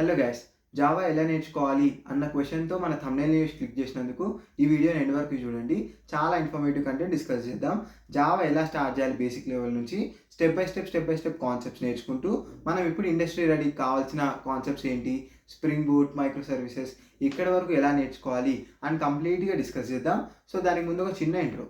Hello guys Java ఎలా నేర్చుకోవాలి అన్న క్వశ్చన్తో మన thumbnail న్యూస్ క్లిక్ చేసినందుకు ఈ వీడియోని ఎండ్ వరకు చూడండి. చాలా ఇన్ఫర్మేటివ్ కంటెంట్ డిస్కస్ చేద్దాం. జావా ఎలా స్టార్ట్ చేయాలి బేసిక్ లెవెల్ నుంచి? Step by step step by step concepts నేర్చుకుంటూ మనం ఇప్పుడు ఇండస్ట్రీ రెడీ కావాల్సిన కాన్సెప్ట్స్ ఏంటి? స్ప్రింగ్ బూట్ మైక్రో సర్వీసెస్ ఇక్కడ వరకు ఎలా నేర్చుకోవాలి? అని కంప్లీట్గా డిస్కస్ చేద్దాం. సో దానికి ముందు ఒక చిన్న ఇంట్రో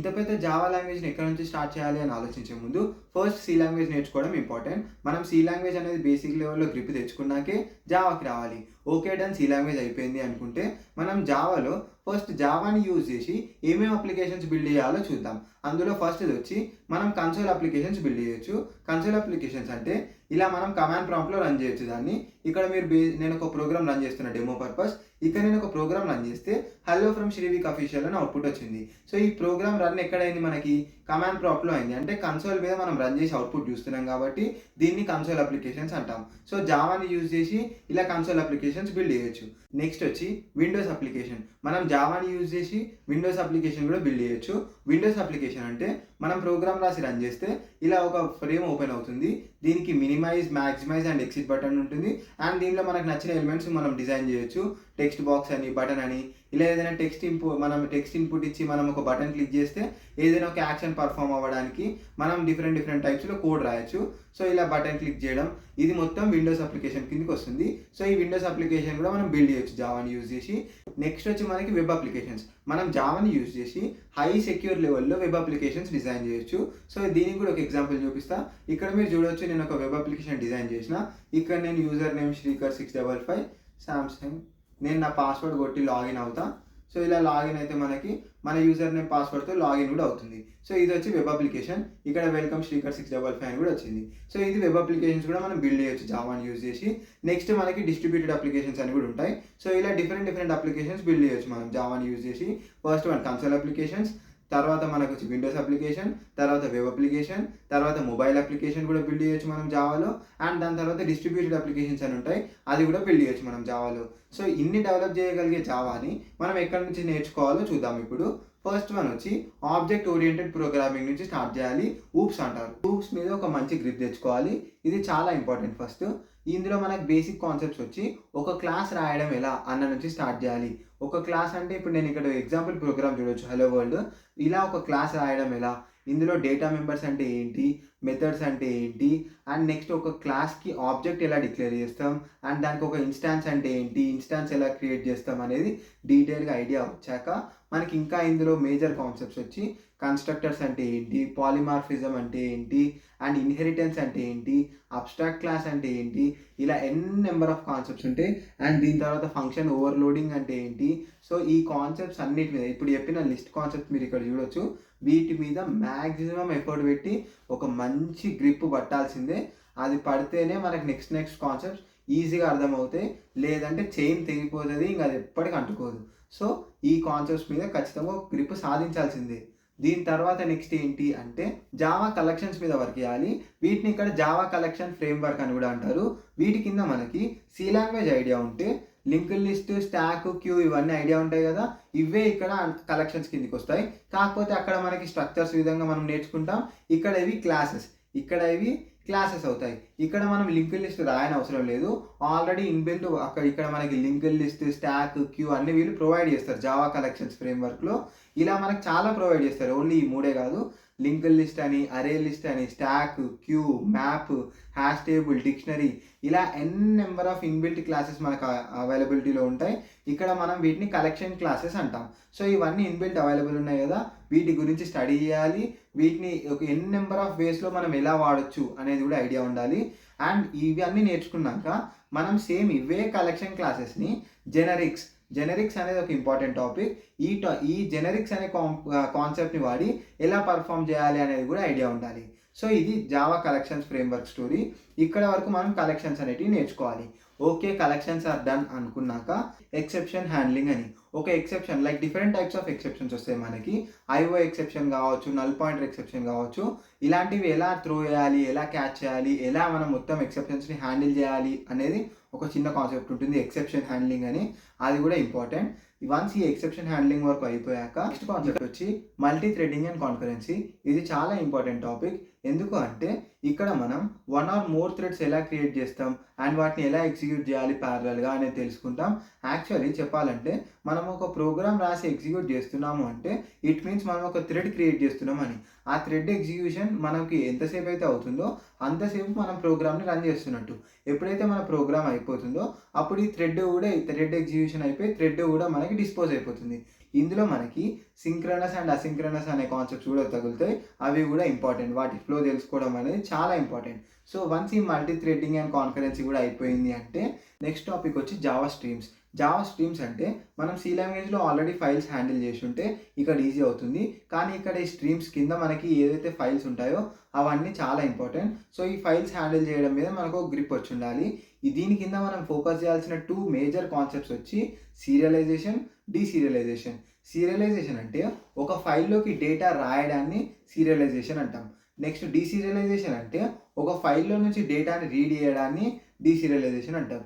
ఇంత పెద్ద జావా లాంగ్వేజ్ని ఎక్కడ నుంచి స్టార్ట్ చేయాలి అని ఆలోచించే ముందు ఫస్ట్ సి లాంగ్వేజ్ నేర్చుకోవడం ఇంపార్టెంట్ మనం సి లాంగ్వేజ్ అనేది బేసిక్ లెవెల్లో గ్రిప్ తెచ్చుకున్నాకే జావాకి రావాలి. ఓకే డన్ సి లాంగ్వేజ్ అయిపోయింది అనుకుంటే మనం జావాలో ఫస్ట్ జావాని యూజ్ చేసి ఏమేమి అప్లికేషన్స్ బిల్డ్ చేయాలో చూద్దాం. అందులో ఫస్ట్ వచ్చి మనం కన్సోల్ అప్లికేషన్స్ బిల్డ్ చేయొచ్చు. కన్సోల్ అప్లికేషన్స్ అంటే ఇలా మనం కమాండ్ ప్రాంప్ట్లో రన్ చేయొచ్చు దాన్ని. ఇక్కడ మీరు నేను ఒక ప్రోగ్రామ్ రన్ చేస్తున్న డెమో పర్పస్. ఇక్కడ నేను ఒక ప్రోగ్రామ్ రన్ చేస్తే హలో ఫ్రమ్ శ్రీవిక్ అఫీషియల్ అని అవుట్పుట్ వచ్చింది. సో ఈ ప్రోగ్రామ్ రన్ ఎక్కడైంది మనకి? కమాండ్ ప్రాప్లో అయింది. అంటే కన్సోల్ మీద మనం రన్ చేసి అవుట్పుట్ చూస్తున్నాం కాబట్టి దీన్ని కన్సోల్ అప్లికేషన్స్ అంటాం. సో జావాని యూజ్ చేసి ఇలా కన్సోల్ అప్లికేషన్స్ బిల్డ్ చేయొచ్చు. నెక్స్ట్ వచ్చి విండోస్ అప్లికేషన్. మనం జావాని యూజ్ చేసి విండోస్ అప్లికేషన్ కూడా బిల్డ్ చేయొచ్చు. విండోస్ అప్లికేషన్ అంటే మనం ప్రోగ్రామ్ రాసి రన్ చేస్తే ఇలా ఒక ఫ్రేమ్ ఓపెన్ అవుతుంది. దీనికి minimize maximize and exit button ఉంటుంది. అండ్ దీనిలో మనకు నచ్చిన ఎలిమెంట్స్ మనం డిజైన్ చేయొచ్చు. టెక్స్ట్ బాక్స్ అని బటన్ అని ఇలా ఏదైనా టెక్స్ట్ ఇంపు మనం టెక్స్ట్ ఇన్పుట్ ఇచ్చి మనం ఒక బటన్ క్లిక్ చేస్తే ఏదైనా ఒక యాక్షన్ పర్ఫామ్ అవ్వడానికి మనం డిఫరెంట్ డిఫరెంట్ టైప్స్లో కోడ్ రాయొచ్చు. సో ఇలా బటన్ క్లిక్ చేయడం ఇది మొత్తం విండోస్ అప్లికేషన్ కిందకి వస్తుంది. సో ఈ విండోస్ అప్లికేషన్ కూడా మనం బిల్డ్ చేయొచ్చు జావాని యూజ్ చేసి. నెక్స్ట్ వచ్చి మనకి వెబ్ అప్లికేషన్స్ మనం జావాని యూజ్ చేసి హై సెక్యూర్ లెవెల్లో వెబ్ అప్లికేషన్స్ డిజైన్ చేయొచ్చు. సో దీనికి కూడా ఒక ఎగ్జాంపుల్ చూపిస్తా. ఇక్కడ మీరు చూడొచ్చు నేను ఒక వెబ్ అప్లికేషన్ డిజైన్ చేసిన. ఇక్కడ నేను user name Srikar six double five Samsung నేను నా పాస్వర్డ్ కొట్టి లాగిన్ అవుతా. సో ఇలా లాగిన్ అయితే మనకి మన యూజర్ నేమ్ పాస్వర్డ్తో లాగిన్ కూడా అవుతుంది. సో ఇది వచ్చి వెబ్ అప్లికేషన్ ఇక్కడ welcome Srikar six double five కూడా వచ్చింది. సో ఇది వెబ్ అప్లికేషన్స్ కూడా మనం బిల్డ్ చేయొచ్చు జావాన్ యూజ్ చేసి. నెక్స్ట్ మనకి డిస్ట్రిబ్యూటెడ్ అప్లికేషన్స్ అని కూడా ఉంటాయి. సో ఇలా డిఫరెంట్ డిఫరెంట్ అప్లికేషన్స్ బిల్డ్ చేయొచ్చు మనం జావాన్ యూజ్ చేసి. ఫస్ట్ వన్ కన్సల్ అప్లికేషన్స్ తర్వాత మనకు వచ్చి విండోస్ అప్లికేషన్ తర్వాత వెబ్ అప్లికేషన్ తర్వాత మొబైల్ అప్లికేషన్ కూడా బిల్డ్ చేయొచ్చు మనం జావాలో అండ్ దాని తర్వాత డిస్ట్రిబ్యూటెడ్ అప్లికేషన్స్ అని ఉంటాయి. అది కూడా బిల్డ్ చేయొచ్చు మనం జావాలో సో ఇన్ని డెవలప్ చేయగలిగే జావాని మనం ఎక్కడి నుంచి నేర్చుకోవాలో చూద్దాం ఇప్పుడు. ఫస్ట్ వన్ వచ్చి ఆబ్జెక్ట్ ఓరియంటెడ్ ప్రోగ్రామింగ్ నుంచి స్టార్ట్ చేయాలి. ఊప్స్ అంటారు. ఊప్స్ మీద ఒక మంచి గ్రిప్ తెచ్చుకోవాలి. ఇది చాలా ఇంపార్టెంట్ ఫస్ట్ ఇందులో మనకు బేసిక్ కాన్సెప్ట్స్ వచ్చి ఒక క్లాస్ రాయడం ఎలా అన్న నుంచి స్టార్ట్ చేయాలి. ఒక క్లాస్ అంటే ఇప్పుడు నేను ఇక్కడ ఎగ్జాంపుల్ ప్రోగ్రామ్ చూడొచ్చు. హలో వరల్డ్ ఇలా ఒక క్లాస్ రాయడం ఎలా? ఇందులో డేటా మెంబర్స్ అంటే ఏంటి? మెథడ్స్ అంటే ఏంటి? అండ్ నెక్స్ట్ ఒక క్లాస్కి ఆబ్జెక్ట్ ఎలా డిక్లేర్ చేస్తాం? అండ్ దానికి ఒక ఇన్స్టాన్స్ అంటే ఏంటి? ఇన్స్టాన్స్ ఎలా క్రియేట్ చేస్తాం అనేది డీటెయిల్గా ఐడియా వచ్చాక మనకి ఇంకా ఇందులో మేజర్ కాన్సెప్ట్స్ వచ్చి కన్స్ట్రక్టర్స్ అంటే ఏంటి? పాలిమార్ఫిజం అంటే ఏంటి? అండ్ ఇన్హెరిటెన్స్ అంటే ఏంటి? అబ్స్ట్రాక్ట్ క్లాస్ అంటే ఏంటి? ఇలా ఎన్ నెంబర్ ఆఫ్ కాన్సెప్ట్స్ ఉంటాయి అండ్ దీని తర్వాత ఫంక్షన్ ఓవర్లోడింగ్ అంటే ఏంటి? సో ఈ కాన్సెప్ట్స్ అన్నిటి మీద ఇప్పుడు చెప్పిన లిస్ట్ కాన్సెప్ట్స్ మీరు ఇక్కడ చూడొచ్చు. వీటి మీద మ్యాక్సిమం ఎఫర్ట్ పెట్టి ఒక మంచి గ్రిప్ పట్టాల్సిందే. అది పడితేనే మనకి నెక్స్ట్ నెక్స్ట్ కాన్సెప్ట్స్ ఈజీగా అర్థమవుతాయి. లేదంటే చైన్ తెగిపోతుంది ఇంకా అది ఎప్పటికీ అంటుకోదు. సో ఈ కాన్సెప్ట్స్ మీద ఖచ్చితంగా ఒక గ్రిప్ సాధించాల్సిందే. దీని తర్వాత నెక్స్ట్ ఏంటి అంటే జావా కలెక్షన్స్ మీద వర్క్ చేయాలి. వీటిని ఇక్కడ జావా కలెక్షన్ ఫ్రేమ్వర్క్ అని కూడా అంటారు. వీటి కింద మనకి సి లాంగ్వేజ్ ఐడియా ఉంటే లింక్ లిస్ట్ స్టాక్ క్యూ ఇవన్నీ ఐడియా ఉంటాయి కదా. ఇవే ఇక్కడ కలెక్షన్స్ కిందకి వస్తాయి. కాకపోతే అక్కడ మనకి స్ట్రక్చర్స్ విధంగా మనం నేర్చుకుంటాం. ఇక్కడ ఇవి క్లాసెస్ ఇక్కడ ఇవి క్లాసెస్ అవుతాయి. ఇక్కడ మనం లింక్ లిస్ట్ రాయని అవసరం లేదు. ఆల్రెడీ ఇన్బిల్ట్ అక్కడ ఇక్కడ మనకి లింక్ లిస్ట్ స్టాక్ క్యూ అన్ని వీళ్ళు ప్రొవైడ్ చేస్తారు. జావా కలెక్షన్స్ ఫ్రేమ్వర్క్లో ఇలా మనకు చాలా ప్రొవైడ్ చేస్తారు. ఓన్లీ ఈ మూడే కాదు. లింక్ లిస్ట్ అని అరే లిస్ట్ అని stack queue map hash table dictionary ఇలా n number of inbuilt classes మనకు అవైలబిలిటీలో ఉంటాయి. ఇక్కడ మనం వీటిని కలెక్షన్ క్లాసెస్ అంటాం. సో ఇవన్నీ ఇన్బిల్ట్ అవైలబుల్ ఉన్నాయి కదా వీటి గురించి స్టడీ చేయాలి. వీటిని ఒక ఎన్ నెంబర్ ఆఫ్ వేస్లో మనం ఎలా వాడచ్చు అనేది కూడా ఐడియా ఉండాలి. అండ్ ఇవన్నీ నేర్చుకున్నాక మనం సేమ్ ఇవే కలెక్షన్ క్లాసెస్ని జెనరిక్స్ జెనరిక్స్ అనేది ఒక ఇంపార్టెంట్ టాపిక్ ఈ టా ఈ జెనరిక్స్ అనే కాన్సెప్ట్ని వాడి ఎలా పర్ఫామ్ చేయాలి అనేది కూడా ఐడియా ఉండాలి. సో ఇది జావా కలెక్షన్స్ ఫ్రేమ్వర్క్ స్టోరీ ఇక్కడ వరకు మనం కలెక్షన్స్ అనేటివి నేర్చుకోవాలి. ఓకే కలెక్షన్స్ ఆర్ డన్ అనుకున్నాక ఎక్సెప్షన్ హ్యాండ్లింగ్ అని. ఒక exception like different types of exceptions వస్తాయి మనకి. ఐఓ ఎక్సెప్షన్ కావచ్చు నల్ పాయింటర్ ఎక్సెప్షన్ కావచ్చు. ఇలాంటివి ఎలా త్రో చేయాలి ఎలా క్యాచ్ చేయాలి ఎలా మనం మొత్తం ఎక్సెప్షన్స్ని హ్యాండిల్ చేయాలి అనేది ఒక చిన్న కాన్సెప్ట్ ఉంటుంది. ఎక్సెప్షన్ హ్యాండ్లింగ్ అని. అది కూడా ఇంపార్టెంట్ వన్స్ ఈ ఎక్సెప్షన్ హ్యాండ్లింగ్ వర్క్ అయిపోయాక నెక్స్ట్ కాన్సెప్ట్ వచ్చి మల్టీ థ్రెడింగ్ అండ్ కాన్ఫరెన్సీ ఇది చాలా ఇంపార్టెంట్ టాపిక్ ఎందుకు అంటే ఇక్కడ మనం వన్ ఆర్ మోర్ థ్రెడ్స్ ఎలా క్రియేట్ చేస్తాం అండ్ వాటిని ఎలా ఎగ్జిక్యూట్ చేయాలి ప్యారలల్గా అనేది తెలుసుకుంటాం. యాక్చువల్లీ చెప్పాలంటే మనం ఒక ప్రోగ్రామ్ రాసి ఎగ్జిక్యూట్ చేస్తున్నాము అంటే ఇట్ మీన్స్ మనం ఒక థ్రెడ్ క్రియేట్ చేస్తున్నాం అని. ఆ థ్రెడ్ ఎగ్జిక్యూషన్ మనకి ఎంతసేపు అయితే అవుతుందో అంతసేపు మనం ప్రోగ్రామ్ని రన్ చేస్తున్నట్టు. ఎప్పుడైతే మన ప్రోగ్రామ్ అయిపోతుందో అప్పుడు ఈ థ్రెడ్ కూడా ఈ థ్రెడ్ ఎగ్జిక్యూషన్ అయిపోయి థ్రెడ్ కూడా మనకి డిస్పోజ్ అయిపోతుంది. ఇందులో మనకి సింక్రనస్ అండ్ అసింక్రనస్ అనే కాన్సెప్ట్స్ కూడా తగులుతాయి. అవి కూడా ఇంపార్టెంట్ వాటి ఫ్లో తెలుసుకోవడం అనేది చాలా ఇంపార్టెంట్ సో వన్స్ ఈ మల్టీ థ్రెడ్డింగ్ అండ్ కాన్ఫరెన్సీ కూడా అయిపోయింది అంటే నెక్స్ట్ టాపిక్ వచ్చి జావా స్ట్రీమ్స్ జావా స్ట్రీమ్స్ అంటే మనం సి లాంగ్వేజ్లో ఆల్రెడీ ఫైల్స్ హ్యాండిల్ చేసి ఉంటే ఇక్కడ ఈజీ అవుతుంది. కానీ ఇక్కడ ఈ స్ట్రీమ్స్ కింద మనకి ఏదైతే ఫైల్స్ ఉంటాయో అవన్నీ చాలా ఇంపార్టెంట్ సో ఈ ఫైల్స్ హ్యాండిల్ చేయడం మీద మనకు ఒక గ్రిప్ వచ్చి ఉండాలి. ఈ దీని కింద మనం ఫోకస్ చేయాల్సిన టూ మేజర్ కాన్సెప్ట్స్ వచ్చి సీరియలైజేషన్ డీసీరియలైజేషన్ సీరియలైజేషన్ అంటే ఒక ఫైల్లోకి డేటా రాయడాన్ని సీరియలైజేషన్ అంటాం. నెక్స్ట్ డీసీరియలైజేషన్ అంటే ఒక ఫైల్లో నుంచి డేటాని రీడ్ చేయడాన్ని డీసీరియలైజేషన్ అంటాం.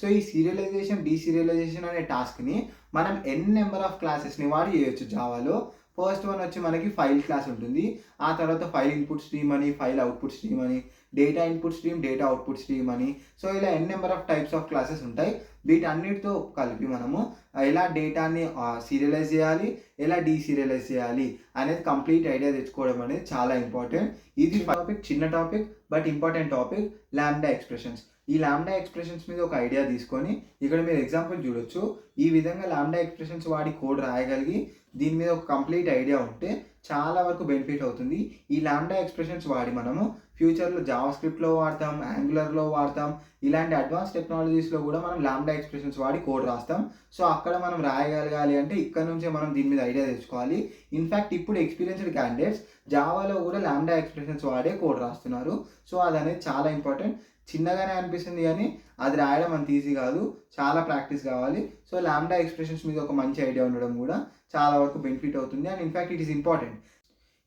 సో ఈ సీరియలైజేషన్ డీసీరియలైజేషన్ అనే టాస్క్ని మనం ఎన్ నెంబర్ ఆఫ్ క్లాసెస్ని వాడి చేయొచ్చు. జావాలో ఫస్ట్ వన్ వచ్చి మనకి ఫైల్ క్లాస్ ఉంటుంది. ఆ తర్వాత ఫైల్ ఇన్పుట్ స్ట్రీమ్ అని ఫైల్ అవుట్పుట్ స్ట్రీమ్ అని data input stream data output stream అని. సో ఇలా n number of types of classes ఉంటాయి. వీటన్నిటితో కలిపి మనము ఎలా డేటాని సీరియలైజ్ చేయాలి ఎలా డీసీరియలైజ్ చేయాలి అనేది కంప్లీట్ ఐడియా తెచ్చుకోవడం అనేది చాలా ఇంపార్టెంట్ ఇది టాపిక్ చిన్న topic but important topic lambda expressions ఈ ల్యాండా ఎక్స్ప్రెషన్స్ మీద ఒక ఐడియా తీసుకొని ఇక్కడ మీరు ఎగ్జాంపుల్ చూడొచ్చు. ఈ విధంగా ల్యాండా ఎక్స్ప్రెషన్స్ వాడి కోడ్ రాయగలిగి దీని మీద ఒక కంప్లీట్ ఐడియా ఉంటే చాలా వరకు బెనిఫిట్ అవుతుంది. ఈ ల్యాండా ఎక్స్ప్రెషన్స్ వాడి మనము ఫ్యూచర్లో జావా స్క్రిప్ట్లో వాడతాం యాంగులర్లో వాడతాం ఇలాంటి అడ్వాన్స్ టెక్నాలజీస్లో కూడా మనం ల్యాండా ఎక్స్ప్రెషన్స్ వాడి కోడ్ రాస్తాం. సో అక్కడ మనం రాయగలగాలి అంటే ఇక్కడ నుంచే మనం దీని మీద ఐడియా తెచ్చుకోవాలి. ఇన్ఫ్యాక్ట్ ఇప్పుడు ఎక్స్పీరియన్స్డ్ క్యాండిడేట్స్ జావాలో కూడా ల్యాండా ఎక్స్ప్రెషన్స్ వాడే కోడ్ రాస్తున్నారు. సో అది అనేది చాలా ఇంపార్టెంట్. చిన్నగానే అనిపిస్తుంది కానీ అది రాయడం అంత ఈజీ కాదు. చాలా ప్రాక్టీస్ కావాలి. సో ల్యాండా ఎక్స్ప్రెషన్స్ మీద ఒక మంచి ఐడియా ఉండడం కూడా చాలా వరకు బెనిఫిట్ అవుతుంది. And in fact it is important.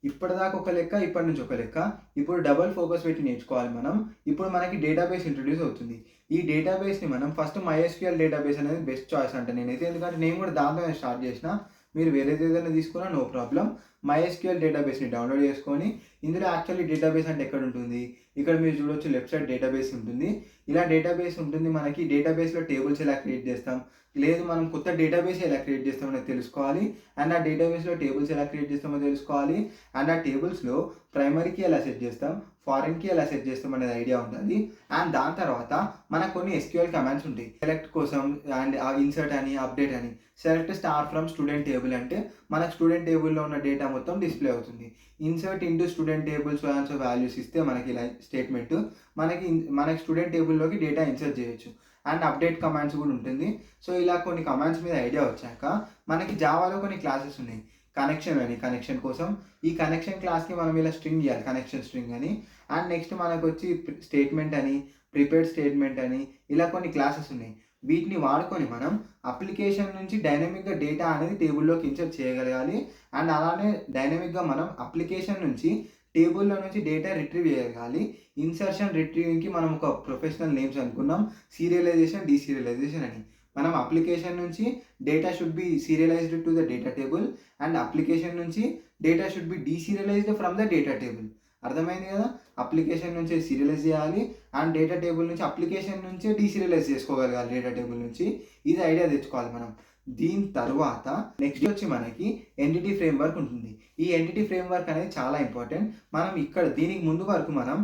ఇప్పటిదాకా ఒక లెక్క ఇప్పటి నుంచి ఒక లెక్క. ఇప్పుడు డబల్ ఫోకస్ పెట్టి నేర్చుకోవాలి మనం. ఇప్పుడు మనకి డేటాబేస్ ఇంట్రడ్యూస్ అవుతుంది. ఈ డేటాబేస్ని మనం ఫస్ట్ మైఎస్క్యూఎల్ డేటాబేస్ అనేది బెస్ట్ చాయిస్ అంటే నేనైతే. ఎందుకంటే నేను కూడా దాంతో స్టార్ట్ చేసిన. మీరు వేరేది ఏదైనా తీసుకున్నా నో ప్రాబ్లం. మైఎస్క్యూఎల్ డేటాబేస్ని డౌన్లోడ్ చేసుకొని ఇందులో యాక్చువల్లీ డేటాబేస్ అంటే ఎక్కడ ఉంటుంది? ఇక్కడ మీరు చూడొచ్చు లెఫ్ట్ సైడ్ డేటాబేస్ ఉంటుంది. ఇలా డేటాబేస్ ఉంటుంది మనకి. డేటాబేస్లో టేబుల్స్ ఎలా క్రియేట్ చేస్తాం? లేదు మనం కొత్త డేటాబేస్ ఎలా క్రియేట్ చేస్తామో తెలుసుకోవాలి. అండ్ ఆ డేటాబేస్లో టేబుల్స్ ఎలా క్రియేట్ చేస్తామో తెలుసుకోవాలి. అండ్ ఆ టేబుల్స్లో ప్రైమరీకి ఎలా సెట్ చేస్తాం ఫారెన్కి ఎలా సెట్ చేస్తాం అనేది ఐడియా ఉంటుంది. అండ్ దాని తర్వాత మనకు కొన్ని ఎస్క్యూఎల్ కమాండ్స్ ఉంటాయి. సెలెక్ట్ కోసం అండ్ ఇన్సర్ట్ అని అప్డేట్ అని. Select star from student table అంటే మనకు స్టూడెంట్ టేబుల్లో ఉన్న డేటా మొత్తం డిస్ప్లే అవుతుంది. Insert into student tables answer values ఇస్తే మనకి ఇలా స్టేట్మెంట్ మనకి మనకి స్టూడెంట్ టేబుల్లోకి డేటా ఇన్సర్ట్ చేయొచ్చు. అండ్ అప్డేట్ కమాండ్స్ కూడా ఉంటుంది. సో ఇలా కొన్ని కమాండ్స్ మీద ఐడియా వచ్చాక మనకి జావాలో కొన్ని క్లాసెస్ ఉన్నాయి. కనెక్షన్ అని కనెక్షన్ కోసం. ఈ కనెక్షన్ క్లాస్కి మనం ఇలా స్ట్రింగ్ చేయాలి కనెక్షన్ స్ట్రింగ్ అని. అండ్ నెక్స్ట్ మనకు వచ్చి స్టేట్మెంట్ అని ప్రిపేర్డ్ స్టేట్మెంట్ అని ఇలా కొన్ని క్లాసెస్ ఉన్నాయి. వీటిని వాడుకొని మనం అప్లికేషన్ నుంచి డైనమిక్గా డేటా అనేది టేబుల్లోకి ఇన్సర్ట్ చేయగలగాలి. అండ్ అలానే డైనమిక్గా మనం అప్లికేషన్ నుంచి టేబుల్లో నుంచి డేటా రిట్రీవ్ చేయగలగాలి ఇన్సర్షన్ రిట్రీవింగ్కి మనం ఒక ప్రొఫెషనల్ నేమ్స్ అనుకున్నాం. సీరియలైజేషన్ డీసీరియలైజేషన్ అని. మనం అప్లికేషన్ నుంచి data should be serialized to the data table and application నుంచి data should be deserialized from the data table. అర్థమైంది కదా? అప్లికేషన్ నుంచి సీరియలైజ్ చేయాలి అండ్ డేటా టేబుల్ నుంచి అప్లికేషన్ నుంచే డీసీరియలైజ్ చేసుకోగలగాలి డేటా టేబుల్ నుంచి. ఇది ఐడియా తెచ్చుకోవాలి మనం. దీని తర్వాత నెక్స్ట్ వచ్చి మనకి ఎంటిటీ ఫ్రేమ్ వర్క్ ఉంటుంది. ఈ ఎంటిటీ ఫ్రేమ్ వర్క్ అనేది చాలా ఇంపార్టెంట్ మనం ఇక్కడ దీనికి ముందు వరకు మనం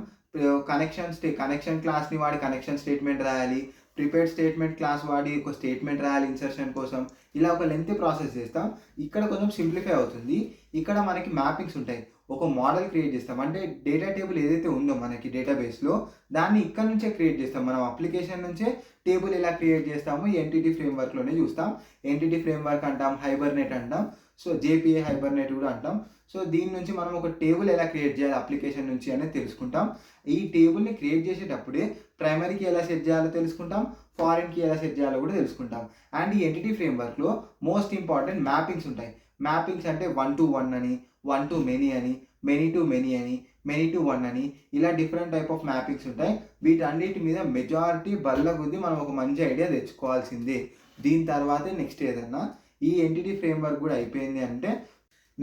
కనెక్షన్ స్టే కనెక్షన్ క్లాస్ని వాడి కనెక్షన్ స్టేట్మెంట్ రాయాలి. ప్రిపేర్డ్ స్టేట్మెంట్ క్లాస్ వాడి ఒక స్టేట్మెంట్ రాయాలి ఇన్సర్షన్ కోసం. ఇలా ఒక లెంత్ ప్రాసెస్ చేస్తాం. ఇక్కడ కొంచెం సింప్లిఫై అవుతుంది. ఇక్కడ మనకి మ్యాపింగ్స్ ఉంటాయి. ఒక మోడల్ క్రియేట్ చేస్తాం. అంటే డేటా టేబుల్ ఏదైతే ఉందో మనకి డేటాబేస్లో దాన్ని ఇక్కడ నుంచే క్రియేట్ చేస్తాం. మనం అప్లికేషన్ నుంచే టేబుల్ ఎలా క్రియేట్ చేస్తాము ఎన్టీటీ ఫ్రేమ్వర్క్లోనే చూస్తాం. ఎన్టీటీ ఫ్రేమ్వర్క్ అంటాం హైబర్నెట్ అంటాం. సో జేపీఏ హైబర్నెట్ కూడా అంటాం. సో దీని నుంచి మనం ఒక టేబుల్ ఎలా క్రియేట్ చేయాలి అప్లికేషన్ నుంచి అనేది తెలుసుకుంటాం. ఈ టేబుల్ని క్రియేట్ చేసేటప్పుడే ప్రైమరీకి ఎలా సెట్ చేయాలో తెలుసుకుంటాం. ఫారిన్కి ఎలా సెట్ చేయాలో కూడా తెలుసుకుంటాం. అండ్ ఈ ఎంటిటీ ఫ్రేమ్వర్క్లో మోస్ట్ ఇంపార్టెంట్ మ్యాపింగ్స్ ఉంటాయి. మ్యాపింగ్స్ అంటే వన్ టు వన్ అని వన్ టు మెనీ అని మెనీ టు మెనీ అని మెనీ టు వన్ అని ఇలా డిఫరెంట్ టైప్ ఆఫ్ మ్యాపింగ్స్ ఉంటాయి. వీటన్నిటి మీద మెజారిటీ బల్ల కొద్ది మనం ఒక మంచి ఐడియా తెచ్చుకోవాల్సిందే. దీని తర్వాతే నెక్స్ట్ ఏదన్నా? ఈ ఎంటిటీ ఫ్రేమ్వర్క్ కూడా అయిపోయింది అంటే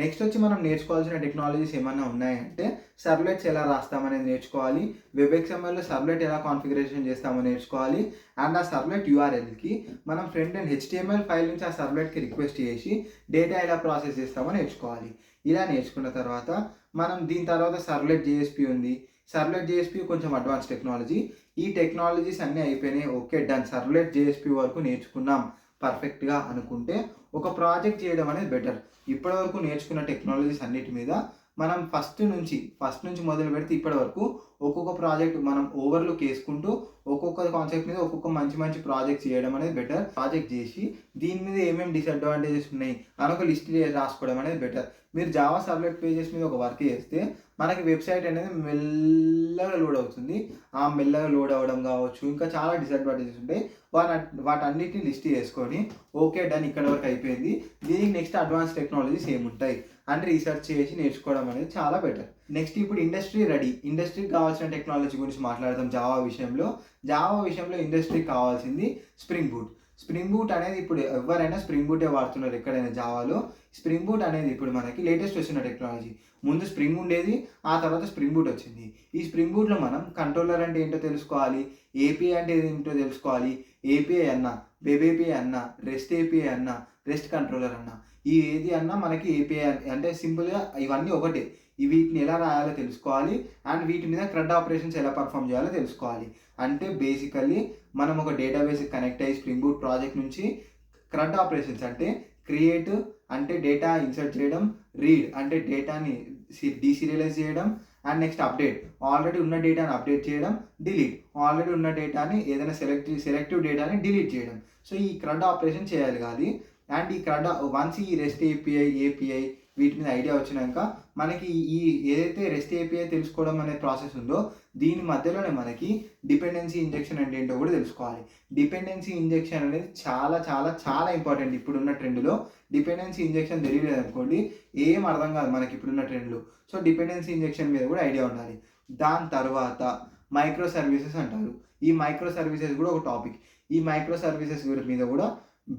నెక్స్ట్ వచ్చి మనం నేర్చుకోవాల్సిన టెక్నాలజీస్ ఏమైనా ఉన్నాయంటే సర్వ్లెట్స్ ఎలా రాస్తామనేది నేర్చుకోవాలి. వెబ్ ఎక్స్ఎంఎల్లో సర్వ్లెట్ ఎలా కాన్ఫిగరేషన్ చేస్తామో నేర్చుకోవాలి. అండ్ ఆ సర్వ్లెట్ యూఆర్ఎల్కి మనం ఫ్రంట్ అండ్ హెచ్టిఎంఎల్ ఫైల్ నుంచి ఆ సర్వ్లెట్కి రిక్వెస్ట్ చేసి డేటా ఎలా ప్రాసెస్ చేస్తామో నేర్చుకోవాలి. ఇలా నేర్చుకున్న తర్వాత మనం దీని తర్వాత సర్వ్లెట్ జేఎస్పి ఉంది. సర్వ్లెట్ జేఎస్పి కొంచెం అడ్వాన్స్ టెక్నాలజీ ఈ టెక్నాలజీస్ అన్నీ అయిపోయినాయి. ఓకే డన్ సర్వ్లెట్ జేఎస్పి వరకు నేర్చుకున్నాం. పర్ఫెక్ట్గా అనుకుంటే ఒక ప్రాజెక్ట్ చేయడం అనేది బెటర్ ఇప్పటివరకు నేర్చుకున్న టెక్నాలజీస్ అన్నిటి మీద మనం ఫస్ట్ నుంచి ఫస్ట్ నుంచి మొదలు పెడితే ఇప్పటి వరకు ఒక్కొక్క ప్రాజెక్ట్ మనం ఓవర్లుక్ వేసుకుంటూ ఒక్కొక్క కాన్సెప్ట్ మీద ఒక్కొక్క మంచి మంచి ప్రాజెక్ట్ చేయడం అనేది బెటర్ ప్రాజెక్ట్ చేసి దీని మీద ఏమేమి డిసడ్వాంటేజెస్ ఉన్నాయి అని ఒక లిస్ట్ రాసుకోవడం అనేది బెటర్ మీరు జావా సబ్లెట్ పేజెస్ మీద ఒక వర్క్ చేస్తే మనకి వెబ్సైట్ అనేది మెల్లగా లోడ్ అవుతుంది. ఆ మెల్లగా లోడ్ అవ్వడం కావచ్చు ఇంకా చాలా డిసడ్వాంటేజెస్ ఉంటాయి. వాటి వాటన్నిటిని లిస్ట్ చేసుకొని ఓకే డన్ ఇక్కడ వరకు అయిపోయింది. దీనికి నెక్స్ట్ అడ్వాన్స్ టెక్నాలజీస్ ఏముంటాయి? అని రీసెర్చ్ చేసి నేర్చుకోవడం అనేది చాలా బెటర్ నెక్స్ట్ ఇప్పుడు ఇండస్ట్రీ రెడీ ఇండస్ట్రీకి కావాల్సిన టెక్నాలజీ గురించి మాట్లాడదాం జావా విషయంలో. జావా విషయంలో ఇండస్ట్రీకి కావాల్సింది స్ప్రింగ్ బూట్ స్ప్రింగ్ బూట్ అనేది ఇప్పుడు ఎవరైనా స్ప్రింగ్ బూటే వాడుతున్నారు ఎక్కడైనా జావాలో స్ప్రింగ్ బూట్ అనేది ఇప్పుడు మనకి లేటెస్ట్ వచ్చిన టెక్నాలజీ ముందు స్ప్రింగ్ ఉండేది ఆ తర్వాత స్ప్రింగ్ బూట్ వచ్చింది. ఈ స్ప్రింగ్ బూట్లో మనం కంట్రోలర్ అంటే ఏంటో తెలుసుకోవాలి ఏపీఐ అంటే ఏంటో తెలుసుకోవాలి. ఏపీఐ అన్న వెబ్ ఏపీఐ అన్న రెస్ట్ ఏపీఐ అన్న రెస్ట్ కంట్రోలర్ అన్న. ఈ ఏది అన్నా మనకి ఏపీఐ అంటే సింపుల్గా ఇవన్నీ ఒకటే. ఈ వీటిని ఎలా రాయాలో తెలుసుకోవాలి. అండ్ వీటి మీద క్రెడ్ ఆపరేషన్స్ ఎలా పర్ఫామ్ చేయాలో తెలుసుకోవాలి. అంటే బేసికల్లీ మనం ఒక డేటాబేస్ కనెక్ట్ అయ్యి స్ప్రింగ్ బూట్ ప్రాజెక్ట్ నుంచి క్రడ్ ఆపరేషన్స్ అంటే క్రియేట్ అంటే డేటా ఇన్సర్ట్ చేయడం రీడ్ అంటే డేటాని డీసీరియలైజ్ చేయడం అండ్ నెక్స్ట్ అప్డేట్. ఆల్రెడీ ఉన్న డేటాని అప్డేట్ చేయడం డిలీట్. ఆల్రెడీ ఉన్న డేటాని ఏదైనా సెలెక్ట్ సెలెక్టివ్ డేటాని డిలీట్ చేయడం. సో ఈ క్రడ్ ఆపరేషన్ చేయాలి కాదు అండ్ ఈ వన్స్ ఈ రెస్ట్ ఏపీఐ ఏపీఐ వీటి మీద ఐడియా వచ్చినాక మనకి ఈ ఏదైతే రెస్ట్ ఏపీఐ తెలుసుకోవడం అనే ప్రాసెస్ ఉందో దీని మధ్యలోనే మనకి డిపెండెన్సీ ఇంజెక్షన్ అంటే ఏంటో కూడా తెలుసుకోవాలి. డిపెండెన్సీ ఇంజెక్షన్ అనేది చాలా చాలా చాలా ఇంపార్టెంట్ ఇప్పుడున్న ట్రెండ్లో డిపెండెన్సీ ఇంజెక్షన్ తెలియలేదు అనుకోండి ఏం అర్థం కాదు మనకి ఇప్పుడున్న ట్రెండ్లో సో డిపెండెన్సీ ఇంజెక్షన్ మీద కూడా ఐడియా ఉండాలి. దాని తర్వాత మైక్రో సర్వీసెస్ అంటారు. ఈ మైక్రో సర్వీసెస్ కూడా ఒక టాపిక్ ఈ మైక్రో సర్వీసెస్ మీద కూడా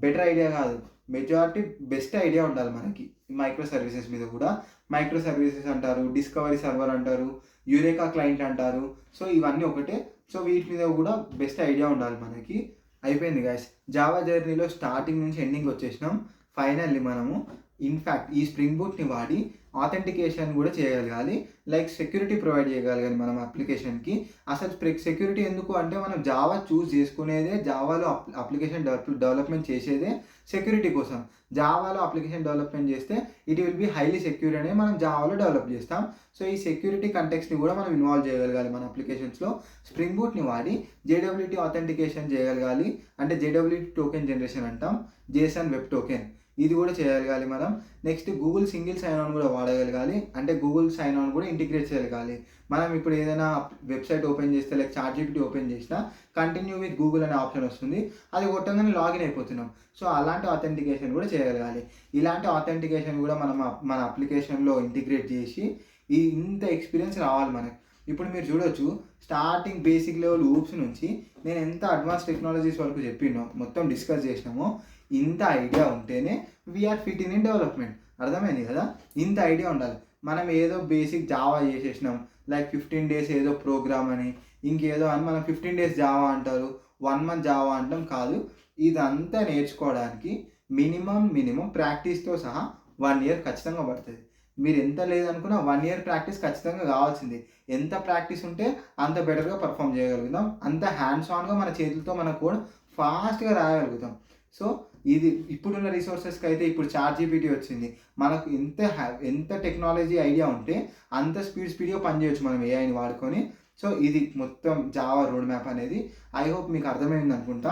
బెటర్ ఐడియా కాదు. మెజారిటీ బెస్ట్ ఐడియా ఉండాలి మనకి. మైక్రో సర్వీసెస్ మీద కూడా. మైక్రో సర్వీసెస్ అంటారు డిస్కవరీ సర్వర్ అంటారు యూరేకా క్లయింట్ అంటారు. సో ఇవన్నీ ఒకటే. సో వీటి మీద కూడా బెస్ట్ ఐడియా ఉండాలి మనకి. అయిపోయింది గాయస్ జావా జర్నీలో స్టార్టింగ్ నుంచి ఎండింగ్ వచ్చేసినాం. ఫైనల్లీ మనము ఇన్ఫ్యాక్ట్ ఈ స్ప్రింగ్ బూట్ని వాడి ఆథెంటికేషన్ కూడా చేయగలగాలి లైక్ సెక్యూరిటీ ప్రొవైడ్ చేయగలగాలి మనం అప్లికేషన్కి అసలు సెక్యూరిటీ ఎందుకు అంటే మనం జావా చూస్ చేసుకునేదే జావాలో అప్లికేషన్ డెవలప్ డెవలప్మెంట్ చేసేదే సెక్యూరిటీ కోసం. జావాలో అప్లికేషన్ డెవలప్మెంట్ చేస్తే it will be highly secure అనేది మనం జావాలో డెవలప్ చేస్తాం. సో ఈ సెక్యూరిటీ కంటెక్స్ని కూడా మనం ఇన్వాల్వ్ చేయగలగాలి మన అప్లికేషన్స్లో స్ప్రింగ్ బూట్ని వాడి జేడబ్ల్యూటీ ఆథెంటికేషన్ చేయగలగాలి. అంటే జేడబ్ల్యూటీ టోకెన్ జనరేషన్ అంటాం. జేసన్ వెబ్ టోకెన్ ఇది కూడా చేయగలగాలి మనం. Next Google single sign on కూడా వాడగలగాలి. అంటే గూగుల్ సైన్ ఆన్ కూడా ఇంటిగ్రేట్ చేయగలగాలి. మనం ఇప్పుడు ఏదైనా వెబ్సైట్ ఓపెన్ చేస్తే లైక్ చార్జిపిటీ ఓపెన్ చేసినా కంటిన్యూ విత్ గూగుల్ అనే ఆప్షన్ వస్తుంది. అది కొట్టగానే లాగిన్ అయిపోతున్నాం. సో అలాంటి ఆథెంటికేషన్ కూడా చేయగలగాలి. ఇలాంటి ఆథెంటికేషన్ కూడా మనం మన అప్లికేషన్లో ఇంటిగ్రేట్ చేసి ఈ ఇంత ఎక్స్పీరియన్స్ రావాలి మనకి. ఇప్పుడు మీరు చూడొచ్చు స్టార్టింగ్ బేసిక్ లెవెల్ ఊప్స్ నుంచి నేను ఎంత అడ్వాన్స్ టెక్నాలజీస్ వరకు చెప్పినో మొత్తం డిస్కస్ చేసినామో. ఇంత ఐడియా ఉంటేనే we're fit in in development అర్థమైంది కదా? ఇంత ఐడియా ఉండాలి. మనం ఏదో బేసిక్ జావా చేసేసినాం. లైక్ ఫిఫ్టీన్ డేస్ ఏదో ప్రోగ్రామ్ అని ఇంకేదో అని మనం ఫిఫ్టీన్ డేస్ జావా అంటారు. వన్ మంత్ జావా అంటాం కాదు. ఇదంతా నేర్చుకోవడానికి మినిమం మినిమం ప్రాక్టీస్తో సహా వన్ ఇయర్ ఖచ్చితంగా పడుతుంది. మీరు ఎంత లేదనుకున్నా వన్ ఇయర్ ప్రాక్టీస్ ఖచ్చితంగా కావాల్సింది. ఎంత ప్రాక్టీస్ ఉంటే అంత బెటర్గా పర్ఫామ్ చేయగలుగుతాం. అంత హ్యాండ్స్ ఆన్గా మన చేతులతో మన కోడ్ ఫాస్ట్గా రాయగలుగుతాం. సో ఇది ఇప్పుడున్న రిసోర్సెస్కి అయితే ఇప్పుడు చార్ట్ జీపీటీ వచ్చింది. మనకు ఎంత ఎంత టెక్నాలజీ ఐడియా ఉంటే అంత స్పీడ్ స్పీడ్గా పనిచేయచ్చు మనం ఏఐని వాడుకొని. సో ఇది మొత్తం జావా రోడ్ మ్యాప్ అనేది. ఐ హోప్ మీకు అర్థమైంది అనుకుంటా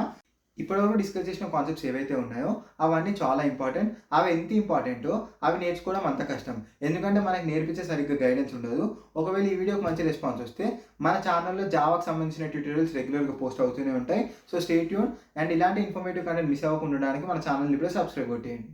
ఇప్పటివరకు డిస్కస్ చేసిన కాన్సెప్ట్స్ ఏవైతే ఉన్నాయో అవన్నీ చాలా ఇంపార్టెంట్ అవి ఎంత ఇంపార్టెంటో అవి నేర్చుకోవడం అంత కష్టం. ఎందుకంటే మనకి నేర్పించే సరిగ్గా గైడెన్స్ ఉండదు. ఒకవేళ ఈ వీడియోకి మంచి రెస్పాన్స్ వస్తే మన ఛానల్లో జావాకి సంబంధించిన ట్యూటోరియల్స్ రెగ్యులర్గా పోస్ట్ అవుతూనే ఉంటాయి. సో స్టే ట్యూన్ అండ్ ఇలాంటి ఇన్ఫర్మేటివ్ కంటెంట్ మిస్ అవ్వకుండా ఉండడానికి మన ఛానల్ని ఇప్పుడు సబ్స్క్రైబ్ కొట్టేయండి.